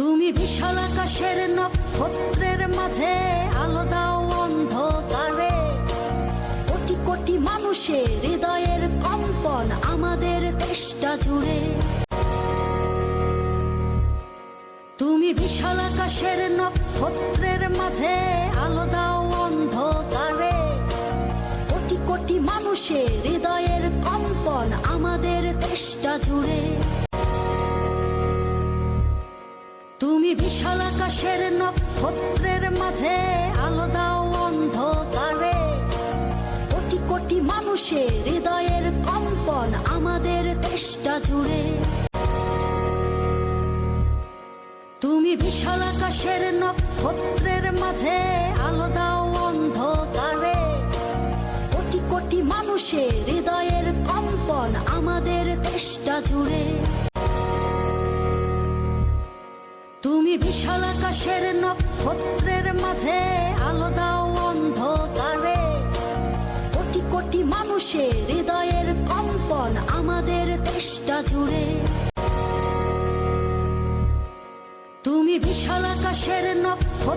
তুমি বিশাল আকাশের নক্ষত্রের মাঝে আলো দাও অন্ধকারে। কোটি কোটি মানুষের হৃদয়ের কম্পন আমাদের দেশটা জুড়ে। তুমি বিশাল আকাশের নক্ষত্রের মাঝে আলো দাও অন্ধকারে। কোটি কোটি মানুষের হৃদয়ের কম্পন আমাদের দেশটা জুড়ে। তুমি বিশাল আকাশের নক্ষত্রের মাঝে আলো দাও অন্ধকারে। কোটি কোটি মানুষের হৃদয়ের কম্পন আমাদের দেশটা জুড়ে। তুমি বিশাল আকাশের নক্ষত্রের মাঝে আলো দাও অন্ধকারে। কোটি কোটি মানুষের হৃদয়ের কম্পন আমাদের দেশটা জুড়ে। তুমি বিশাল আকাশের নক্ষত্রের মাঝে আলো দাও অন্ধকারে। কোটি কোটি মানুষের হৃদয়ের কম্পন আমাদের দেশটা জুড়ে। তুমি বিশাল আকাশের নক্ষত্র